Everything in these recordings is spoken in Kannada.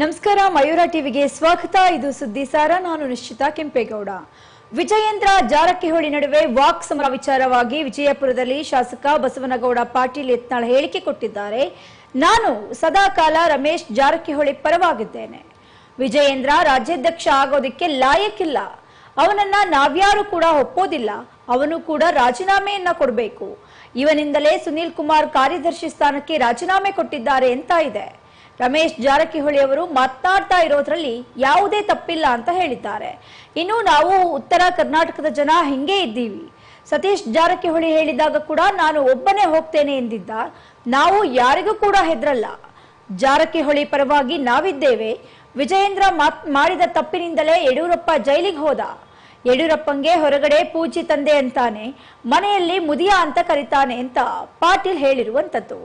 ನಮಸ್ಕಾರ, ಮಯೂರ ಟಿವಿಗೆ ಸ್ವಾಗತ. ಇದು ಸುದ್ದಿ ಸಾರ, ನಾನು ನಿಶ್ಚಿತ ಕೆಂಪೇಗೌಡ. ವಿಜಯೇಂದ್ರ ಜಾರಕಿಹೊಳಿ ನಡುವೆ ವಾಕ್ ಸಮರ ವಿಚಾರವಾಗಿ ವಿಜಯಪುರದಲ್ಲಿ ಶಾಸಕ ಬಸವನಗೌಡ ಪಾಟೀಲ್ ಯತ್ನಾಳ್ ಹೇಳಿಕೆ ಕೊಟ್ಟಿದ್ದಾರೆ. ನಾನು ಸದಾಕಾಲ ರಮೇಶ್ ಜಾರಕಿಹೊಳಿ ಪರವಾಗಿದ್ದೇನೆ. ವಿಜಯೇಂದ್ರ ರಾಜ್ಯಾಧ್ಯಕ್ಷ ಆಗೋದಕ್ಕೆ ಲಾಯಕ್ಕಿಲ್ಲ ಅವನನ್ನ ನಾವ್ಯಾರು ಕೂಡ ಒಪ್ಪೋದಿಲ್ಲ. ಅವನು ಕೂಡ ರಾಜೀನಾಮೆಯನ್ನ ಕೊಡಬೇಕು. ಇವನಿಂದಲೇ ಸುನೀಲ್ ಕುಮಾರ್ ಕಾರ್ಯದರ್ಶಿ ಸ್ಥಾನಕ್ಕೆ ರಾಜೀನಾಮೆ ಕೊಟ್ಟಿದ್ದಾರೆ ಅಂತ ಇದೆ. ರಮೇಶ್ ಜಾರಕಿಹೊಳಿ ಅವರು ಮಾತನಾಡ್ತಾ ಇರೋದ್ರಲ್ಲಿ ಯಾವುದೇ ತಪ್ಪಿಲ್ಲ ಅಂತ ಹೇಳಿದ್ದಾರೆ. ಇನ್ನು ನಾವು ಉತ್ತರ ಕರ್ನಾಟಕದ ಜನ ಹಿಂಗೆ ಇದ್ದೀವಿ. ಸತೀಶ್ ಜಾರಕಿಹೊಳಿ ಹೇಳಿದಾಗ ಕೂಡ ನಾನು ಒಬ್ಬನೇ ಹೋಗ್ತೇನೆ ಎಂದಿದ್ದ. ನಾವು ಯಾರಿಗೂ ಕೂಡ ಹೆದರಲ್ಲ. ಜಾರಕಿಹೊಳಿ ಪರವಾಗಿ ನಾವಿದ್ದೇವೆ. ವಿಜಯೇಂದ್ರ ಮಾತ್ ಮಾಡಿದ ತಪ್ಪಿನಿಂದಲೇ ಯಡಿಯೂರಪ್ಪ ಜೈಲಿಗೆ ಹೋದ. ಯಡಿಯೂರಪ್ಪಂಗೆ ಹೊರಗಡೆ ಪೂಜಿ ತಂದೆ ಅಂತಾನೆ, ಮನೆಯಲ್ಲಿ ಮುದಿಯ ಅಂತ ಕರೀತಾನೆ ಅಂತ ಪಾಟೀಲ್ ಹೇಳಿರುವಂತದ್ದು.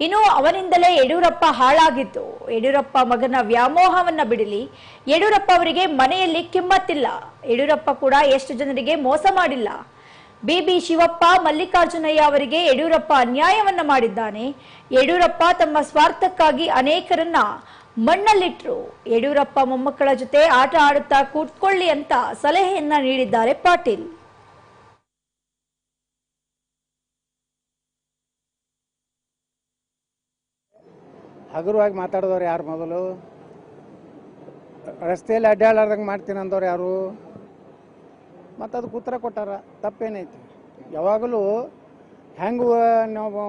ಇನ್ನು ಅವನಿಂದಲೇ ಯಡಿಯೂರಪ್ಪ ಹಾಳಾಗಿದ್ದು. ಯಡಿಯೂರಪ್ಪ ಮಗನ ವ್ಯಾಮೋಹವನ್ನ ಬಿಡಲಿ. ಯಡಿಯೂರಪ್ಪ ಅವರಿಗೆ ಮನೆಯಲ್ಲಿ ಕಿಮ್ಮತ್ತಿಲ್ಲ. ಯಡಿಯೂರಪ್ಪ ಕೂಡ ಎಷ್ಟು ಜನರಿಗೆ ಮೋಸ ಮಾಡಿಲ್ಲ. ಬಿಬಿ ಶಿವಪ್ಪ, ಮಲ್ಲಿಕಾರ್ಜುನಯ್ಯ ಅವರಿಗೆ ಯಡಿಯೂರಪ್ಪ ಅನ್ಯಾಯವನ್ನ ಮಾಡಿದ್ದಾನೆ. ಯಡಿಯೂರಪ್ಪ ತಮ್ಮ ಸ್ವಾರ್ಥಕ್ಕಾಗಿ ಅನೇಕರನ್ನ ಮಣ್ಣಲ್ಲಿಟ್ರು. ಯಡಿಯೂರಪ್ಪ ಮೊಮ್ಮಕ್ಕಳ ಜೊತೆ ಆಟ ಆಡುತ್ತಾ ಕೂತ್ಕೊಳ್ಳಿ ಅಂತ ಸಲಹೆಯನ್ನ ನೀಡಿದ್ದಾರೆ ಪಾಟೀಲ್. ಹಗುರವಾಗಿ ಮಾತಾಡಿದವ್ರು ಯಾರು ಮೊದಲು? ರಸ್ತೆಯಲ್ಲಿ ಅಡ್ಡಾಡ್ಲಾರ್ದಂಗೆ ಮಾಡ್ತೀನಿ ಅಂದವ್ರು ಯಾರು? ಮತ್ತು ಅದಕ್ಕೆ ಉತ್ತರ ಕೊಟ್ಟಾರ, ತಪ್ಪೇನೈತಿ? ಯಾವಾಗಲೂ ಹೆಂಗೆ ನಾವು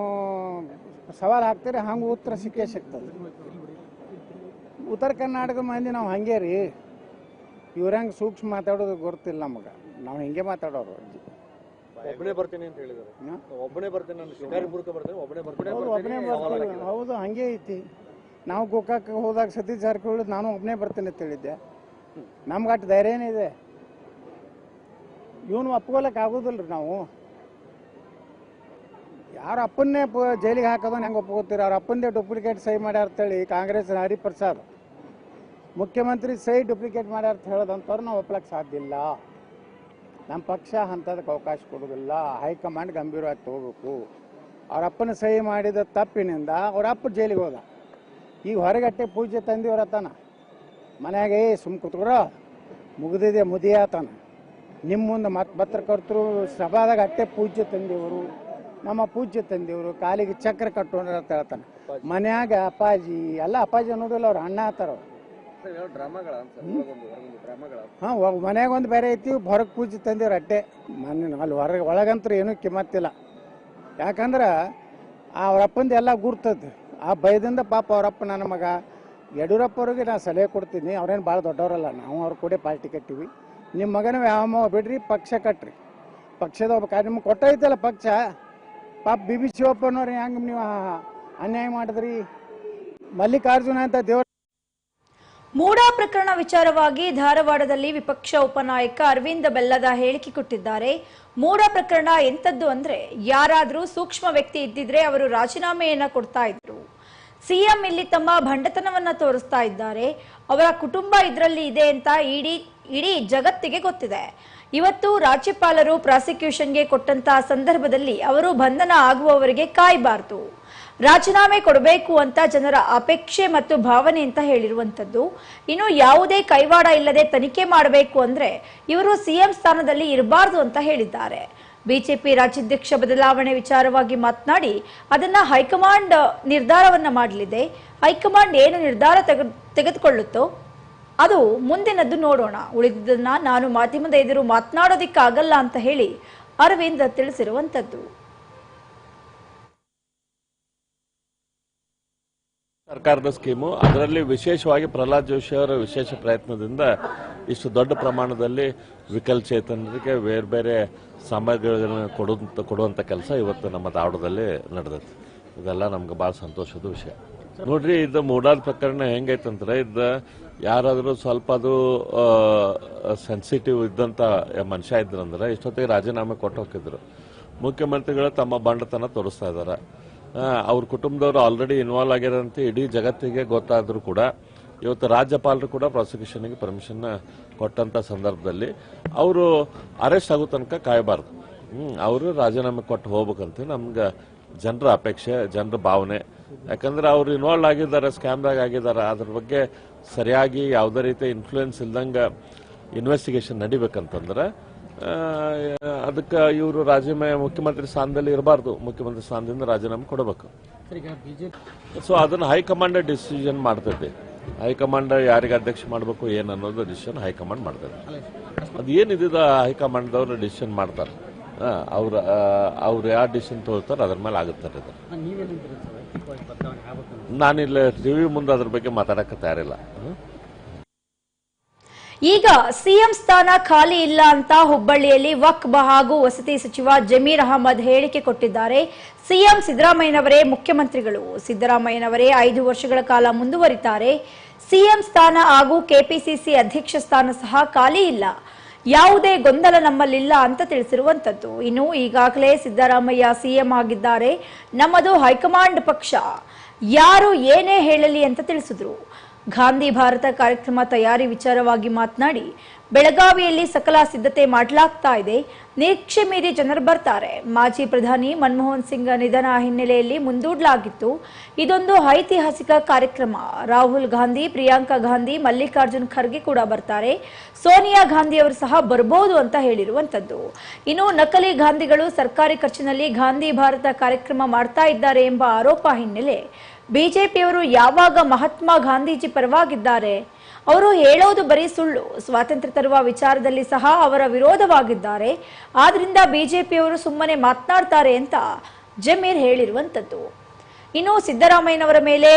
ಸವಾಲು ಹಾಕ್ತೀರಿ ಹಂಗೆ ಉತ್ತರ ಸಿಕ್ಕೇ ಸಿಗ್ತದೆ. ಉತ್ತರ ಕರ್ನಾಟಕ ಮಂದಿ ನಾವು ಹಂಗೆ ರೀ. ಇವ್ರ ಹೆಂಗೆ ಸೂಕ್ಷ್ಮ ಮಾತಾಡೋದು ಗೊತ್ತಿಲ್ಲ ನಮಗೆ. ನಾವು ಹಿಂಗೆ ಮಾತಾಡೋರು. ಒಬ್ಬನೇ ಬರ್ತೀನಿ ಅಂತ ಹೇಳಿದ್ದಾರೆ. ಹ್ಮ್? ಒಬ್ಬನೇ ಬರ್ತೀನಿ ನಾನು ಶಿಕಾರಿಪುರಕ್ಕೆ ಬರ್ತೀನಿ ಒಬ್ಬನೇ ಬರ್ತೀನಿ ಹೌದು ಒಬ್ಬನೇ ಬರ್ತೀವಿ ಹೌದು ಹಂಗೆ ಐತಿ. ನಾವು ಗೋಕಾಕ್ ಹೋದಾಗ ಸತೀಶ್ ಜಾರಕಿಹೊಳಿ ನಾನು ಒಬ್ಬನೇ ಬರ್ತೀನಿ ಅಂತ ಹೇಳಿದ್ದೆ. ನಮ್ಗೆ ಅಟ್ ಧೈರ್ಯ ಏನಿದೆ ಇವನು ಒಪ್ಕೊಳಕ್ ಆಗೋದಿಲ್ಲ ರೀ ನಾವು. ಯಾರ ಅಪ್ಪನ್ನೇ ಜೈಲಿಗೆ ಹಾಕೋದನ್ನ ಹೆಂಗೆ ಒಪ್ಕೋತೀರ? ಅವ್ರ ಅಪ್ಪಂದೇ ಡೂಪ್ಲಿಕೇಟ್ ಸಹಿ ಮಾಡ್ಯಾರ ಅಂತೇಳಿ ಕಾಂಗ್ರೆಸ್ ಹರಿಪ್ರಸಾದ್. ಮುಖ್ಯಮಂತ್ರಿ ಸಹಿ ಡೂಪ್ಲಿಕೇಟ್ ಮಾಡ್ಯಾರ ಅಂತ ಹೇಳೋದಂತವ್ರು ನಾವು ಒಪ್ಲಕ್ಕೆ ಸಾಧ್ಯ ಇಲ್ಲ. ನಮ್ಮ ಪಕ್ಷ ಅಂಥದಕ್ಕೆ ಅವಕಾಶ ಕೊಡೋದಿಲ್ಲ. ಹೈಕಮಾಂಡ್ ಗಂಭೀರವಾಗಿ ತಗೋಬೇಕು. ಅವರಪ್ಪನ ಸಹಿ ಮಾಡಿದ ತಪ್ಪಿನಿಂದ ಅವ್ರ ಅಪ್ಪ ಜೈಲಿಗೆ ಹೋದ. ಈಗ ಹೊರಗಟ್ಟೆ ಪೂಜೆ ತಂದಿವ್ರ ತಾನ ಮನೆಯಾಗೆ ಸುಮ್ ಕುತ್ಕೊರ ಮುಗಿದಿದೆ ಮುದಿಯಾತನ ನಿಮ್ಮ ಮುಂದೆ ಮತ್ತೆ ಪತ್ರಕರ್ತರು ಸಭಾದಾಗ ಅಟ್ಟೆ ಪೂಜೆ ತಂದಿವರು. ನಮ್ಮ ಪೂಜೆ ತಂದೇವರು. ಕಾಲಿಗೆ ಚಕ್ರ ಕಟ್ಟೋಣ ಅಂತ ಹೇಳ್ತಾನೆ. ಮನ್ಯಾಗ ಅಪ್ಪಾಜಿ, ಎಲ್ಲ ಅಪ್ಪಾಜಿ ಅನ್ನೋದಿಲ್ಲ ಅವ್ರು ಅಣ್ಣ ಆತಾರ ಹಾಂ ಮನ್ಯಾಗ ಒಂದು ಬೇರೆ ಐತಿ, ಹೊರಗೆ ಪೂಜೆ ತಂದಿವ್ರು ಅಟ್ಟೆ. ಮನೆ ಅಲ್ಲಿ ಹೊರಗೆ ಒಳಗಂತ್ರ ಏನೂ ಕಿಮ್ಮತ್ತಿಲ್ಲ. ಯಾಕಂದ್ರೆ ಆ ಅಪ್ಪಂದು ಎಲ್ಲ ಗುರ್ತದ. ಆ ಭಯದಿಂದ ಪಾಪ ಅವರಪ್ಪ ನನ್ನ ಮಗ ಯಡಿಯೂರಪ್ಪ ಅವ್ರಿಗೆ ನಾನು ಸಲಹೆ ಕೊಡ್ತೀನಿ, ಅವ್ರೇನು ಭಾಳ ದೊಡ್ಡವರಲ್ಲ, ನಾವು ಅವ್ರ ಕೂಡ ಪಾರ್ಟಿ ಕಟ್ಟಿವಿ. ನಿಮ್ಮ ಮಗನ ಯಾವ ಬಿಡ್ರಿ, ಪಕ್ಷ ಕಟ್ಟ್ರಿ ಪಕ್ಷದ ಒಬ್ಬ ಕಾರ್ಯ, ನಿಮ್ಗೆ ಕೊಟ್ಟೈತಲ್ಲ ಪಕ್ಷ? ಪಾಪ ಬಿ ಬಿ ಶಿವಪ್ಪನವ್ರು ಹೆಂಗೆ ನೀವು ಅನ್ಯಾಯ ಮಾಡಿದ್ರಿ? ಮಲ್ಲಿಕಾರ್ಜುನ ಅಂತ ದೇವ್ರ ಮೂಡಾ ಪ್ರಕರಣ ವಿಚಾರವಾಗಿ ಧಾರವಾಡದಲ್ಲಿ ವಿಪಕ್ಷ ಉಪನಾಯಕ ಅರವಿಂದ ಬೆಲ್ಲದ ಹೇಳಿಕೆ ಕೊಟ್ಟಿದ್ದಾರೆ. ಮೂಡಾ ಪ್ರಕರಣ ಎಂಥದ್ದು ಅಂದ್ರೆ ಯಾರಾದರೂ ಸೂಕ್ಷ್ಮ ವ್ಯಕ್ತಿ ಇದ್ದಿದ್ರೆ ಅವರು ರಾಜೀನಾಮೆಯನ್ನ ಕೊಡ್ತಾ ಇದ್ರು. ಸಿಎಂ ಇಲ್ಲಿ ತಮ್ಮ ಭಂಡತನವನ್ನ ತೋರಿಸ್ತಾ ಇದ್ದಾರೆ. ಅವರ ಕುಟುಂಬ ಇದರಲ್ಲಿ ಇದೆ ಅಂತ ಇಡೀ ಇಡೀ ಜಗತ್ತಿಗೆ ಗೊತ್ತಿದೆ. ಇವತ್ತು ರಾಜ್ಯಪಾಲರು ಪ್ರಾಸಿಕ್ಯೂಷನ್ಗೆ ಕೊಟ್ಟಂತಹ ಸಂದರ್ಭದಲ್ಲಿ ಅವರು ಬಂಧನ ಆಗುವವರಿಗೆ ಕಾಯಬಾರದು. ರಾಜೀನಾಮೆ ಕೊಡಬೇಕು ಅಂತ ಜನರ ಅಪೇಕ್ಷೆ ಮತ್ತು ಭಾವನೆ ಅಂತ ಹೇಳಿರುವಂತದ್ದು ಇನ್ನು ಯಾವುದೇ ಕೈವಾಡ ಇಲ್ಲದೆ ತನಿಖೆ ಮಾಡಬೇಕು ಅಂದ್ರೆ ಇವರು ಸಿಎಂ ಸ್ಥಾನದಲ್ಲಿ ಇರಬಾರದು ಅಂತ ಹೇಳಿದ್ದಾರೆ. ಬಿಜೆಪಿ ರಾಜ್ಯಾಧ್ಯಕ್ಷ ಬದಲಾವಣೆ ವಿಚಾರವಾಗಿ ಮಾತನಾಡಿ ಅದನ್ನ ಹೈಕಮಾಂಡ್ ನಿರ್ಧಾರವನ್ನ ಮಾಡಲಿದೆ. ಹೈಕಮಾಂಡ್ ಏನು ನಿರ್ಧಾರ ತೆಗೆ- ತೆಗೆದುಕೊಳ್ಳುತ್ತೋ ಅದು ಮುಂದಿನದ್ದು ನೋಡೋಣ. ಉಳಿದಿದ್ದನ್ನ ನಾನು ಮಾಧ್ಯಮದ ಎದುರು ಮಾತನಾಡೋದಿಕ್ಕಾಗಲ್ಲ ಅಂತ ಹೇಳಿ ಅರವಿಂದ್ ತಿಳಿಸಿರುವಂತದ್ದು ಸರ್ಕಾರದ ಸ್ಕೀಮು, ಅದರಲ್ಲಿ ವಿಶೇಷವಾಗಿ ಪ್ರಹ್ಲಾದ್ ಜೋಶಿ ಅವರ ವಿಶೇಷ ಪ್ರಯತ್ನದಿಂದ ಇಷ್ಟು ದೊಡ್ಡ ಪ್ರಮಾಣದಲ್ಲಿ ವಿಕಲಚೇತನರಿಗೆ ಬೇರೆ ಬೇರೆ ಸಾಮಗ್ರಿಗಳನ್ನು ಕೊಡುವಂತ ಕೊಡುವಂಥ ಕೆಲಸ ಇವತ್ತು ನಮ್ಮ ಧಾರವಾಡದಲ್ಲಿ ನಡೆದೈತೆ. ಇದೆಲ್ಲ ನಮ್ಗೆ ಭಾಳ ಸಂತೋಷದ ವಿಷಯ. ನೋಡ್ರಿ ಇದು ಮೂಡಾದ ಪ್ರಕರಣ ಹೆಂಗೈತಂದ್ರೆ ಇದು ಯಾರಾದರೂ ಸ್ವಲ್ಪ ಅದು ಸೆನ್ಸಿಟಿವ್ ಇದ್ದಂಥ ಮನುಷ್ಯ ಇದ್ರಂದ್ರೆ ಇಷ್ಟೊತ್ತಿಗೆ ರಾಜೀನಾಮೆ ಕೊಟ್ಟು ಹೋಗಿದ್ರು. ಮುಖ್ಯಮಂತ್ರಿಗಳು ತಮ್ಮ ಬಂಡತನ ತೋರಿಸ್ತಾ ಇದ್ದಾರೆ ಅವ್ರ ಕುಟುಂಬದವರು ಆಲ್ರೆಡಿ ಇನ್ವಾಲ್ವ್ ಆಗ್ಯಾರಂತ ಇಡೀ ಜಗತ್ತಿಗೆ ಗೊತ್ತಾದರೂ ಕೂಡ ಇವತ್ತು ರಾಜ್ಯಪಾಲರು ಕೂಡ ಪ್ರಾಸಿಕ್ಯೂಷನ್ಗೆ ಪರ್ಮಿಷನ್ ಕೊಟ್ಟಂತ ಸಂದರ್ಭದಲ್ಲಿ ಅವರು ಅರೆಸ್ಟ್ ಆಗೋ ತನಕ ಕಾಯಬಾರ್ದು. ಅವರು ರಾಜೀನಾಮೆ ಕೊಟ್ಟು ಹೋಗ್ಬೇಕಂತ ನಮ್ಗೆ ಜನರ ಅಪೇಕ್ಷೆ, ಜನರ ಭಾವನೆ. ಯಾಕಂದ್ರೆ ಅವ್ರು ಇನ್ವಾಲ್ವ್ ಆಗಿದ್ದಾರೆ ಸ್ಕ್ಯಾಮ್ದಾಗ ಆಗಿದ್ದಾರೆ. ಅದ್ರ ಬಗ್ಗೆ ಸರಿಯಾಗಿ ಯಾವುದೇ ರೀತಿ ಇನ್ಫ್ಲೂಯೆನ್ಸ್ ಇಲ್ದಂಗೆ ಇನ್ವೆಸ್ಟಿಗೇಷನ್ ನಡಿಬೇಕಂತಂದ್ರೆ ಅದಕ್ಕೆ ಇವರು ರಾಜೀನಾಮೆ ಮುಖ್ಯಮಂತ್ರಿ ಸ್ಥಾನದಲ್ಲಿ ಇರಬಾರ್ದು. ಮುಖ್ಯಮಂತ್ರಿ ಸ್ಥಾನದಿಂದ ರಾಜೀನಾಮೆ ಕೊಡಬೇಕು. ಸೊ ಅದನ್ನು ಹೈಕಮಾಂಡ್ ಡಿಸಿಷನ್ ಮಾಡ್ತೈತೆ. ಹೈಕಮಾಂಡ್ ಯಾರಿಗೆ ಅಧ್ಯಕ್ಷ ಮಾಡಬೇಕು ಏನು ಅನ್ನೋದು ಡಿಸಿಷನ್ ಹೈಕಮಾಂಡ್ ಮಾಡ್ತೈತೆ. ಅದು ಏನಿದೆ ಹೈಕಮಾಂಡ್ದವ್ರು ಡಿಸಿಷನ್ ಮಾಡ್ತಾರೆ? ಅವ್ರ ಅವ್ರು ಯಾವ ಡಿಸಿಷನ್ ತಗೋತಾರೆ ಅದ್ರ ಮೇಲೆ ಆಗುತ್ತಾರೆ ನಾನಿಲ್ಲ ಟಿವಿ ಮುಂದೆ ಅದ್ರ ಬಗ್ಗೆ ಮಾತಾಡಕ್ಕೆ ತಯಾರಿಲ್ಲ? ಈಗ ಸಿಎಂ ಸ್ಥಾನ ಖಾಲಿ ಇಲ್ಲ ಅಂತ ಹುಬ್ಬಳ್ಳಿಯಲ್ಲಿ ವಕ್ಫ್ ಹಾಗೂ ವಸತಿ ಸಚಿವ ಜಮೀರ್ ಅಹಮದ್ ಹೇಳಿಕೆ ಕೊಟ್ಟಿದ್ದಾರೆ. ಸಿಎಂ ಸಿದ್ದರಾಮಯ್ಯನವರೇ ಮುಖ್ಯಮಂತ್ರಿಗಳು. ಸಿದ್ದರಾಮಯ್ಯನವರೇ ಐದು ವರ್ಷಗಳ ಕಾಲ ಮುಂದುವರಿತಾರೆ. ಸಿಎಂ ಸ್ಥಾನ ಹಾಗೂ ಕೆಪಿಸಿಸಿ ಅಧ್ಯಕ್ಷ ಸ್ಥಾನ ಸಹ ಖಾಲಿ ಇಲ್ಲ. ಯಾವುದೇ ಗೊಂದಲ ನಮ್ಮಲ್ಲಿಲ್ಲ ಅಂತ ತಿಳಿಸಿರುವಂತದ್ದು. ಇನ್ನು ಈಗಾಗಲೇ ಸಿದ್ದರಾಮಯ್ಯ ಸಿಎಂ ಆಗಿದ್ದಾರೆ. ನಮ್ಮದು ಹೈಕಮಾಂಡ್ ಪಕ್ಷ. ಯಾರು ಏನೇ ಹೇಳಲಿ ಅಂತ ತಿಳಿಸಿದ್ರು. ಗಾಂಧಿ ಭಾರತ ಕಾರ್ಯಕ್ರಮ ತಯಾರಿ ವಿಚಾರವಾಗಿ ಮಾತನಾಡಿ, ಬೆಳಗಾವಿಯಲ್ಲಿ ಸಕಲ ಸಿದ್ಧತೆ ಮಾಡಲಾಗ್ತಾ ಇದೆ. ನಿರೀಕ್ಷೆ ಮೀರಿ ಜನರು ಬರ್ತಾರೆ. ಮಾಜಿ ಪ್ರಧಾನಿ ಮನಮೋಹನ್ ಸಿಂಗ್ ನಿಧನ ಹಿನ್ನೆಲೆಯಲ್ಲಿ ಮುಂದೂಡಲಾಗಿತ್ತು. ಇದೊಂದು ಐತಿಹಾಸಿಕ ಕಾರ್ಯಕ್ರಮ. ರಾಹುಲ್ ಗಾಂಧಿ, ಪ್ರಿಯಾಂಕಾ ಗಾಂಧಿ, ಮಲ್ಲಿಕಾರ್ಜುನ್ ಖರ್ಗೆ ಕೂಡ ಬರ್ತಾರೆ. ಸೋನಿಯಾ ಗಾಂಧಿ ಅವರು ಸಹ ಬರ್ಬೋದು ಅಂತ ಹೇಳಿರುವಂತದ್ದು ಇನ್ನು ನಕಲಿ ಗಾಂಧಿಗಳು ಸರ್ಕಾರಿ ಖರ್ಚಿನಲ್ಲಿ ಗಾಂಧಿ ಭಾರತ ಕಾರ್ಯಕ್ರಮ ಮಾಡ್ತಾ ಇದ್ದಾರೆ ಎಂಬ ಆರೋಪ ಹಿನ್ನೆಲೆ. ಬಿಜೆಪಿಯವರು ಯಾವಾಗ ಮಹಾತ್ಮ ಗಾಂಧೀಜಿ ಪರವಾಗಿದ್ದಾರೆ, ಅವರು ಹೇಳೋದು ಬರೀ ಸುಳ್ಳು. ಸ್ವಾತಂತ್ರ್ಯ ತರುವ ವಿಚಾರದಲ್ಲಿ ಸಹ ಅವರ ವಿರೋಧವಾಗಿದ್ದಾರೆ. ಆದ್ರಿಂದ ಬಿಜೆಪಿಯವರು ಸುಮ್ಮನೆ ಮಾತನಾಡ್ತಾರೆ ಅಂತ ಜಮೀರ್ ಹೇಳಿರುವಂತದ್ದು ಇನ್ನು ಸಿದ್ದರಾಮಯ್ಯನವರ ಮೇಲೆ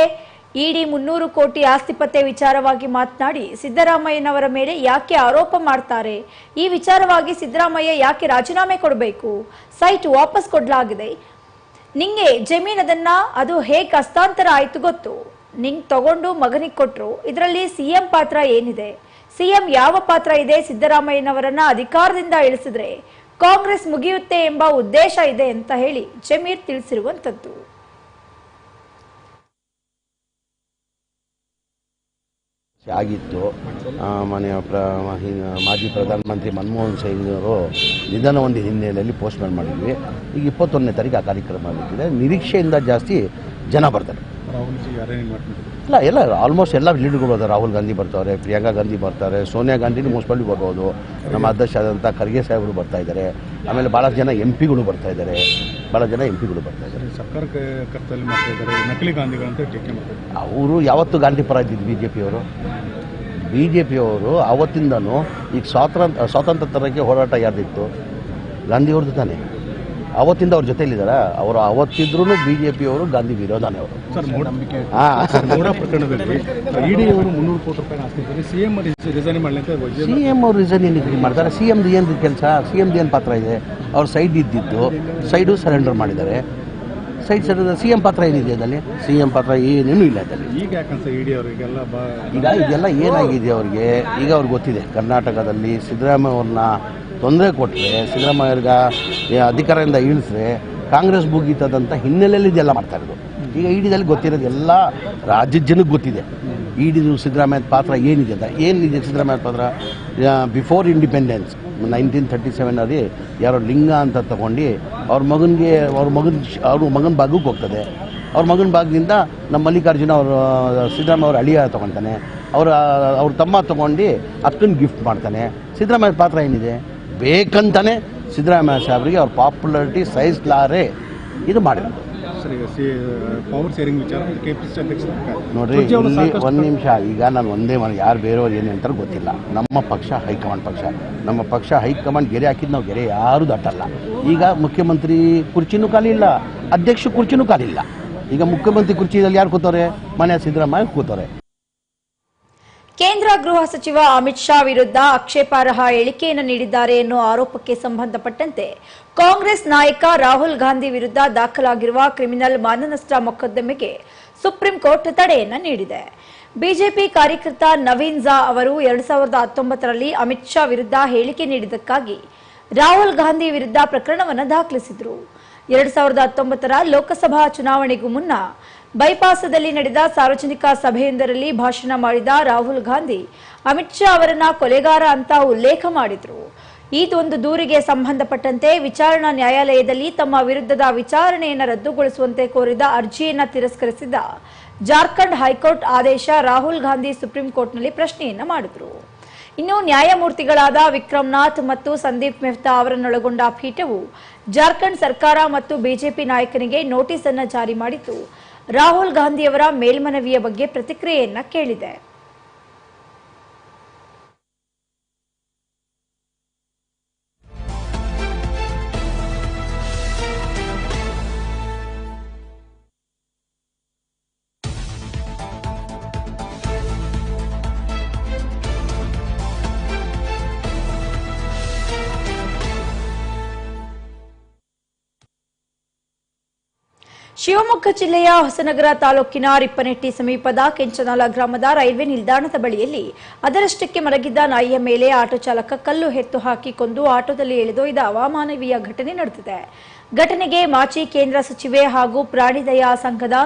ಇಡಿ ಮುನ್ನೂರು ಕೋಟಿ ಆಸ್ತಿ ಪತ್ತೆ ವಿಚಾರವಾಗಿ ಮಾತನಾಡಿ, ಸಿದ್ದರಾಮಯ್ಯನವರ ಮೇಲೆ ಯಾಕೆ ಆರೋಪ ಮಾಡ್ತಾರೆ? ಈ ವಿಚಾರವಾಗಿ ಸಿದ್ದರಾಮಯ್ಯ ಯಾಕೆ ರಾಜೀನಾಮೆ ಕೊಡಬೇಕು? ಸೈಟ್ ವಾಪಸ್ ಕೊಡಲಾಗಿದೆ. ನಿಂಗೆ ಜಮೀನ್ ಅದನ್ನ ಅದು ಹೇಗೆ ಹಸ್ತಾಂತರ ಆಯ್ತು ಗೊತ್ತು? ನಿಂಗ್ ತಗೊಂಡು ಮಗನಿಗೆ ಕೊಟ್ರು, ಇದರಲ್ಲಿ ಸಿಎಂ ಪಾತ್ರ ಏನಿದೆ? ಸಿಎಂ ಯಾವ ಪಾತ್ರ ಇದೆ ಸಿದ್ದರಾಮಯ್ಯನವರನ್ನ ಅಧಿಕಾರದಿಂದ ಇಳಿಸಿದ್ರೆ? ಕಾಂಗ್ರೆಸ್ ಮುಗಿಯುತ್ತೆ ಎಂಬ ಉದ್ದೇಶ ಇದೆ ಅಂತ ಹೇಳಿ ಜಮೀರ್ ತಿಳಿಸಿರುವಂತದ್ದು. ಆಗಿತ್ತು. ಮನೆಯ ಪ್ರ, ಮಾಜಿ ಪ್ರಧಾನಮಂತ್ರಿ ಮನಮೋಹನ್ ಸಿಂಗ್ ಅವರು ನಿಧನ ಒಂದು ಹಿನ್ನೆಲೆಯಲ್ಲಿ ಪೋಸ್ಟ್ಪೋನ್ ಮಾಡಿದ್ವಿ. ಈಗ ಇಪ್ಪತ್ತೊಂದನೇ ತಾರೀಕು ಆ ಕಾರ್ಯಕ್ರಮ ಆಗಿದೆ ನಿರೀಕ್ಷೆಯಿಂದ ಜಾಸ್ತಿ ಜನ ಬರ್ತಾರೆ. ಇಲ್ಲ ಎಲ್ಲ ಆಲ್ಮೋಸ್ಟ್ ಎಲ್ಲ ಲೀಡರ್ಗಳು ಬರ್ತಾರೆ ರಾಹುಲ್ ಗಾಂಧಿ ಬರ್ತಾರೆ ಪ್ರಿಯಾಂಕಾ ಗಾಂಧಿ ಬರ್ತಾರೆ ಸೋನಿಯಾ ಗಾಂಧಿನೂ ಮೋಸ್ಟ್ಲಿ ಬರ್ಬೋದು. ನಮ್ಮ ಅಧ್ಯಕ್ಷ ಆದಂಥ ಖರ್ಗೆ ಸಾಹೇಬರು ಬರ್ತಾ ಇದ್ದಾರೆ. ಆಮೇಲೆ ಭಾಳ ಜನ ಎಂ ಪಿಗಳು ಬರ್ತಾ ಇದ್ದಾರೆ. ಭಾಳ ಜನ ಎಂ ಪಿಗಳು ಬರ್ತಾ ಇದ್ದಾರೆ. ಸರ್ಕಾರ ಕರ್ತಲ್ಲಿ ಮಾಡ್ತಾ ಇದ್ದಾರೆ. ನಕಲಿ ಗಾಂಧಿಗಳಂತ ಟೀಕೆ ಮಾಡ್ತಾರೆ ಅವರು ಯಾವತ್ತು ಗಾಂಧಿ ಪರ ಇದ್ದಿದ್ದು ಬಿ ಜೆ ಪಿಯವರು ಬಿ ಜೆ ಪಿಯವರು ಆವತ್ತಿಂದನೂ ಈಗ ಸ್ವಾತಂತ್ರ್ಯ ಸ್ವಾತಂತ್ರ್ಯ ತರಕ್ಕೆ ಹೋರಾಟ ಯಾರ್ದಿತ್ತು? ಗಾಂಧಿಯವ್ರದ್ದು ತಾನೆ. ಅವತ್ತಿಂದ ಅವ್ರ ಜೊತೆಲಿದ್ದಾರ ಅವರು ಅವತ್ತಿದ್ರೂ ಬಿ ಜೆ ಪಿಯವರು ಗಾಂಧಿ ವಿರೋಧನೇ ಅವರು. ಸರ್ ವಿರೋಧನೆ ಹಾಂ. ಮೋಡ ಪ್ರಕರಣದಲ್ಲಿ ಇಡಿ ಅವರು ಮುನ್ನೂರು ಕೋಟಿ ರೂಪಾಯಿ ಆಸ್ತಿ ಇದ್ದಾರೆ ಸಿ ಎಂ ಎಂ ಅವ್ರು ರಿಸೈನ್ ಏನು ಮಾಡ್ತಾರೆ. ಸಿ ಎಮ್ದು ಏನು ಕೆಲಸ? ಸಿ ಎಮ್ದು ಏನು ಪಾತ್ರ ಇದೆ? ಅವ್ರ ಸೈಡ್ ಇದ್ದಿದ್ದು ಸೈಡು ಸರೆಂಡರ್ ಮಾಡಿದ್ದಾರೆ. ಸೈಡ್ ಸರ್ ಸಿ ಎಂ ಪಾತ್ರ ಏನಿದೆ ಅದರಲ್ಲಿ? ಸಿ ಎಂ ಪಾತ್ರ ಏನೇನು ಇಲ್ಲ ಅದರಲ್ಲಿ. ಈಗ ಬಾ ಈಗ ಇದೆಲ್ಲ ಏನಾಗಿದೆ ಅವ್ರಿಗೆ? ಈಗ ಅವ್ರಿಗೆ ಗೊತ್ತಿದೆ. ಕರ್ನಾಟಕದಲ್ಲಿ ಸಿದ್ದರಾಮಯ್ಯ ಅವ್ರನ್ನ ತೊಂದರೆ ಕೊಟ್ಟರೆ ಸಿದ್ದರಾಮಯ್ಯವ್ರಿಗೆ ಅಧಿಕಾರದಿಂದ ಇಳಿಸ್ರೆ ಕಾಂಗ್ರೆಸ್ ಮುಗೀತದಂತ ಹಿನ್ನೆಲೆಯಲ್ಲಿ ಇದೆಲ್ಲ ಮಾಡ್ತಾ ಇರೋದು. ಈಗ ಇಡಿದಲ್ಲಿ ಗೊತ್ತಿರೋದು ಎಲ್ಲ ರಾಜ್ಯದ ಜನಕ್ಕೆ ಗೊತ್ತಿದೆ. ಇಡಿದು ಸಿದ್ದರಾಮಯ್ಯ ಪಾತ್ರ ಏನಿದೆ ಅಂತ. ಏನಿದೆ ಸಿದ್ದರಾಮಯ್ಯ ಪಾತ್ರ? ಬಿಫೋರ್ ಇಂಡಿಪೆಂಡೆನ್ಸ್ ನೈನ್ಟೀನ್ ತರ್ಟಿ ಸೆವೆನಲ್ಲಿ ಯಾರೋ ಲಿಂಗ ಅಂತ ತಗೊಂಡು ಅವ್ರ ಮಗನಿಗೆ, ಅವ್ರ ಮಗನ ಅವ್ರ ಮಗನ ಭಾಗಕ್ಕೆ ಹೋಗ್ತದೆ. ಅವ್ರ ಮಗನ ಭಾಗದಿಂದ ನಮ್ಮ ಮಲ್ಲಿಕಾರ್ಜುನ ಅವರು ಸಿದ್ದರಾಮಯ್ಯ ಅವ್ರ ಅಳಿಯ ತೊಗೊಳ್ತಾನೆ ಅವರ ಅವ್ರ ತಮ್ಮ ತೊಗೊಂಡು ಅಕ್ಕನ ಗಿಫ್ಟ್ ಮಾಡ್ತಾನೆ. ಸಿದ್ದರಾಮಯ್ಯ ಪಾತ್ರ ಏನಿದೆ? ಬೇಕಂತಾನೆ ಸಿದ್ದರಾಮಯ್ಯ ಸಾಹೇಬರಿಗೆ ಅವ್ರ ಪಾಪ್ಯುಲಾರಿಟಿ ಸಹಿಸಲಾರೆ ಇದು ಮಾಡಿದ್ರು. ಸರ್ ಪವರ್ ಶೇರಿಂಗ್ ವಿಚಾರ ಕೆ ಪಿ ಸಿ ನೋಡ್ರಿ ಇಲ್ಲಿ ಒಂದು ನಿಮಿಷ ಈಗ ನಾನು ಒಂದೇ ಮಾಡಿ ಯಾರು ಬೇರೆಯವ್ರು ಏನು ಅಂತಾರೆ ಗೊತ್ತಿಲ್ಲ. ನಮ್ಮ ಪಕ್ಷ ಹೈಕಮಾಂಡ್ ಪಕ್ಷ. ನಮ್ಮ ಪಕ್ಷ ಹೈಕಮಾಂಡ್ ಗೆರೆ ಹಾಕಿದ್ದು ನಾವು ಗೆರೆ ಯಾರು ದಾಟಲ್ಲ. ಈಗ ಮುಖ್ಯಮಂತ್ರಿ ಕುರ್ಚಿನೂ ಖಾಲಿ ಇಲ್ಲ ಅಧ್ಯಕ್ಷ ಕುರ್ಚಿನೂ ಖಾಲಿ ಇಲ್ಲ. ಈಗ ಮುಖ್ಯಮಂತ್ರಿ ಕುರ್ಚಿಯಲ್ಲಿ ಯಾರು ಕೂತವ್ರೆ? ಮನೆ ಸಿದ್ದರಾಮಯ್ಯ ಕೂತವ್ರೆ. ಕೇಂದ್ರ ಗೃಹ ಸಚಿವ ಅಮಿತ್ ಶಾ ವಿರುದ್ಧ ಆಕ್ಷೇಪಾರ್ಹ ಹೇಳಿಕೆಯನ್ನು ನೀಡಿದ್ದಾರೆ ಎನ್ನುವ ಆರೋಪಕ್ಕೆ ಸಂಬಂಧಪಟ್ಟಂತೆ ಕಾಂಗ್ರೆಸ್ ನಾಯಕ ರಾಹುಲ್ ಗಾಂಧಿ ವಿರುದ್ಧ ದಾಖಲಾಗಿರುವ ಕ್ರಿಮಿನಲ್ ಮಾನನಷ್ಟ ಮೊಕದ್ದಮೆಗೆ ಸುಪ್ರೀಂ ಕೋರ್ಟ್ ತಡೆಯನ್ನು ನೀಡಿದೆ. ಬಿಜೆಪಿ ಕಾರ್ಯಕರ್ತ ನವೀನ್ ಝಾ ಅವರು ಎರಡ್ ಸಾವಿರದ ಹತ್ತೊಂಬತ್ತರಲ್ಲಿ ಅಮಿತ್ ಶಾ ವಿರುದ್ಧ ಹೇಳಿಕೆ ನೀಡಿದ್ದಕ್ಕಾಗಿ ರಾಹುಲ್ ಗಾಂಧಿ ವಿರುದ್ಧ ಪ್ರಕರಣವನ್ನು ದಾಖಲಿಸಿದರು. ಎರಡ್ ಸಾವಿರದ ಹತ್ತೊಂಬತ್ತರ ಲೋಕಸಭಾ ಚುನಾವಣೆಗೂ ಮುನ್ನ ಬೈಪಾಸದಲ್ಲಿ ನಡೆದ ಸಾರ್ವಜನಿಕ ಸಭೆಯೊಂದರಲ್ಲಿ ಭಾಷಣ ಮಾಡಿದ ರಾಹುಲ್ ಗಾಂಧಿ, ಅಮಿತ್ ಶಾ ಅವರನ್ನ ಕೊಲೆಗಾರ ಅಂತ ಉಲ್ಲೇಖ ಮಾಡಿದ್ರು. ಈತೊಂದು ದೂರಿಗೆ ಸಂಬಂಧಪಟ್ಟಂತೆ ವಿಚಾರಣಾ ನ್ಯಾಯಾಲಯದಲ್ಲಿ ತಮ್ಮ ವಿರುದ್ಧದ ವಿಚಾರಣೆಯನ್ನು ರದ್ದುಗೊಳಿಸುವಂತೆ ಕೋರಿದ ಅರ್ಜಿಯನ್ನು ತಿರಸ್ಕರಿಸಿದ ಜಾರ್ಖಂಡ್ ಹೈಕೋರ್ಟ್ ಆದೇಶ ರಾಹುಲ್ ಗಾಂಧಿ ಸುಪ್ರೀಂ ಕೋರ್ಟ್ನಲ್ಲಿ ಪ್ರಶ್ನೆಯನ್ನು ಮಾಡಿದ್ರು. ಇನ್ನು ನ್ಯಾಯಮೂರ್ತಿಗಳಾದ ವಿಕ್ರಮ್ನಾಥ್ ಮತ್ತು ಸಂದೀಪ್ ಮೆಹ್ತಾ ಅವರನ್ನೊಳಗೊಂಡ ಪೀಠವು ಜಾರ್ಖಂಡ್ ಸರ್ಕಾರ ಮತ್ತು ಬಿಜೆಪಿ ನಾಯಕನಿಗೆ ನೋಟಿಸ್ ಅನ್ನು ಜಾರಿ ಮಾಡಿದ್ದು ರಾಹುಲ್ ಗಾಂಧಿಯವರ ಮೇಲ್ಮನವಿಯ ಬಗ್ಗೆ ಪ್ರತಿಕ್ರಿಯೆಯನ್ನ ಕೇಳಿದೆ. ಶಿವಮೊಗ್ಗ ಜಿಲ್ಲೆಯ ಹೊಸನಗರ ತಾಲೂಕಿನ ರಿಪ್ಪನೆಟ್ಟಿ ಸಮೀಪದ ಕೆಂಚನಾಲ ಗ್ರಾಮದ ರೈಲ್ವೆ ನಿಲ್ದಾಣದ ಬಳಿಯಲ್ಲಿ ಅದರಷ್ಟಕ್ಕೆ ಮಲಗಿದ್ದ ನಾಯಿಯ ಮೇಲೆ ಆಟೋ ಚಾಲಕ ಕಲ್ಲು ಹೆತ್ತು ಹಾಕಿಕೊಂಡು ಆಟೋದಲ್ಲಿ ಎಳೆದೊಯ್ದ ಅವಮಾನವೀಯ ಘಟನೆ ನಡೆದಿದೆ. ಘಟನೆಗೆ ಮಾಜಿ ಕೇಂದ್ರ ಸಚಿವೆ ಹಾಗೂ ಪ್ರಾಣಿದಯಾ ಸಂಘದ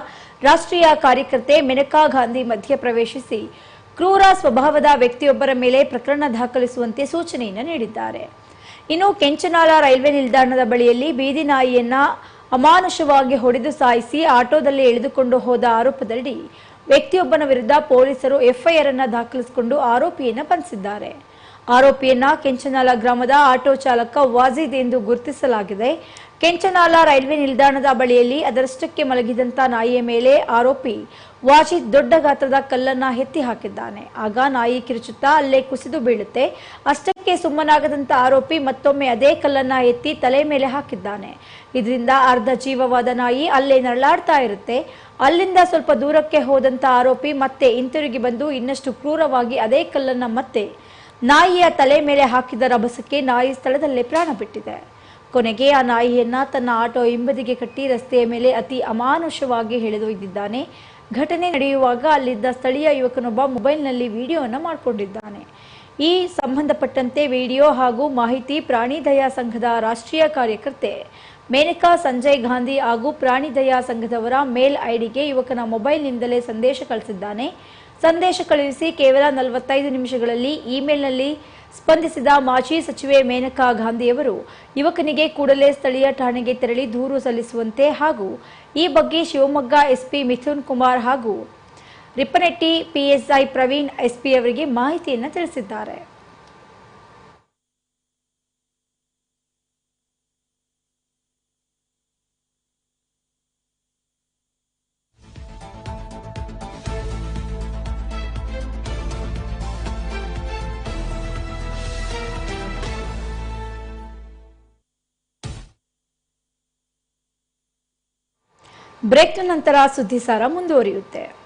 ರಾಷ್ಟ್ರೀಯ ಕಾರ್ಯಕರ್ತೆ ಮೆನಕಾ ಗಾಂಧಿ ಮಧ್ಯ ಪ್ರವೇಶಿಸಿ ಕ್ರೂರ ಸ್ವಭಾವದ ವ್ಯಕ್ತಿಯೊಬ್ಬರ ಮೇಲೆ ಪ್ರಕರಣ ದಾಖಲಿಸುವಂತೆ ಸೂಚನೆಯನ್ನು ನೀಡಿದ್ದಾರೆ. ಇನ್ನು ಕೆಂಚನಾಲ ರೈಲ್ವೆ ನಿಲ್ದಾಣದ ಬಳಿಯಲ್ಲಿ ಬೀದಿ ನಾಯಿಯನ್ನ ಅಮಾನುಷವಾಗಿ ಹೊಡೆದು ಸಾಯಿಸಿ ಆಟೋದಲ್ಲಿ ಎಳೆದುಕೊಂಡು ಹೋದ ಆರೋಪದಡಿ ವ್ಯಕ್ತಿಯೊಬ್ಬನ ವಿರುದ್ಧ ಪೊಲೀಸರು ಎಫ್ಐಆರ್ ಅನ್ನ ದಾಖಲಿಸಿಕೊಂಡು ಆರೋಪಿಯನ್ನ ಬಂಧಿಸಿದ್ದಾರೆ. ಆರೋಪಿಯನ್ನ ಕೆಂಚನಾಲ ಗ್ರಾಮದ ಆಟೋ ಚಾಲಕ ವಾಜಿದ್ ಎಂದು ಗುರುತಿಸಲಾಗಿದೆ. ಕೆಂಚನಾಲ ರೈಲ್ವೆ ನಿಲ್ದಾಣದ ಬಳಿಯಲ್ಲಿ ಅದರಷ್ಟಕ್ಕೆ ಮಲಗಿದಂತ ನಾಯಿಯ ಮೇಲೆ ಆರೋಪಿ ವಾಜಿದ್ ದೊಡ್ಡ ಗಾತ್ರದ ಕಲ್ಲನ್ನ ಎತ್ತಿ ಹಾಕಿದ್ದಾನೆ. ಆಗ ನಾಯಿ ಕಿರುಚುತ್ತಾ ಅಲ್ಲೇ ಕುಸಿದು ಬೀಳುತ್ತೆ. ಅಷ್ಟಕ್ಕೆ ಸುಮ್ಮನಾಗದಂತ ಆರೋಪಿ ಮತ್ತೊಮ್ಮೆ ಅದೇ ಕಲ್ಲನ್ನ ಎತ್ತಿ ತಲೆ ಮೇಲೆ ಹಾಕಿದ್ದಾನೆ. ಇದರಿಂದ ಅರ್ಧ ಜೀವವಾದ ನಾಯಿ ಅಲ್ಲೇ ನರಳಾಡ್ತಾ ಇರುತ್ತೆ. ಅಲ್ಲಿಂದ ಸ್ವಲ್ಪ ದೂರಕ್ಕೆ ಹೋದಂತ ಆರೋಪಿ ಮತ್ತೆ ಹಿಂತಿರುಗಿ ಬಂದು ಇನ್ನಷ್ಟು ಕ್ರೂರವಾಗಿ ಅದೇ ಕಲ್ಲನ್ನ ಮತ್ತೆ ನಾಯಿಯ ತಲೆ ಮೇಲೆ ಹಾಕಿದ ರಭಸಕ್ಕೆ ನಾಯಿ ಸ್ಥಳದಲ್ಲೇ ಪ್ರಾಣ ಬಿಟ್ಟಿದೆ. ಕೊನೆಗೆ ಆ ನಾಯಿಯನ್ನ ತನ್ನ ಆಟೋ ಹಿಂಬದಿಗೆ ಕಟ್ಟಿ ರಸ್ತೆಯ ಮೇಲೆ ಅತಿ ಅಮಾನುಷವಾಗಿ ಎಳೆದೊಯ್ದಿದ್ದಾನೆ. ಘಟನೆ ನಡೆಯುವಾಗ ಅಲ್ಲಿದ್ದ ಸ್ಥಳೀಯ ಯುವಕನೊಬ್ಬ ಮೊಬೈಲ್ನಲ್ಲಿ ವಿಡಿಯೋವನ್ನು ಮಾಡಿಕೊಂಡಿದ್ದಾನೆ. ಈ ಸಂಬಂಧಪಟ್ಟಂತೆ ವಿಡಿಯೋ ಹಾಗೂ ಮಾಹಿತಿ ಪ್ರಾಣಿ ದಯಾ ಸಂಘದ ರಾಷ್ಟ್ರೀಯ ಕಾರ್ಯಕರ್ತೆ ಮೇನಕಾ ಸಂಜಯ್ ಗಾಂಧಿ ಹಾಗೂ ಪ್ರಾಣಿ ದಯಾ ಸಂಘದವರ ಮೇಲ್ ಐಡಿಗೆ ಯುವಕನ ಮೊಬೈಲ್ನಿಂದಲೇ ಸಂದೇಶ ಕಳಿಸಿದ್ದಾನೆ. ಸಂದೇಶ ಕಳುಹಿಸಿ ಕೇವಲ ನಲವತ್ತೈದು ನಿಮಿಷಗಳಲ್ಲಿ ಇಮೇಲ್ನಲ್ಲಿ ಸ್ಪಂದಿಸಿದ ಮಾಜಿ ಸಚಿವೆ ಮೇನಕಾ ಗಾಂಧಿಯವರು ಯುವಕನಿಗೆ ಕೂಡಲೇ ಸ್ಥಳೀಯ ಠಾಣೆಗೆ ತೆರಳಿ ದೂರು ಸಲ್ಲಿಸುವಂತೆ ಹಾಗೂ ಈ ಬಗ್ಗೆ ಶಿವಮೊಗ್ಗ ಎಸ್ಪಿ ಮಿಥುನ್ ಕುಮಾರ್ ಹಾಗೂ ರಿಪ್ಪನೆಟ್ಟಿ ಪಿಎಸ್ಐ ಪ್ರವೀಣ್ ಎಸ್ಪಿ ಅವರಿಗೆ ಮಾಹಿತಿಯನ್ನು ತಿಳಿಸಿದ್ದಾರೆ. ಬ್ರೇಕ್ನ ನಂತರ ಸುದ್ದಿಸಾರ ಮುಂದುವರಿಯುತ್ತೆ.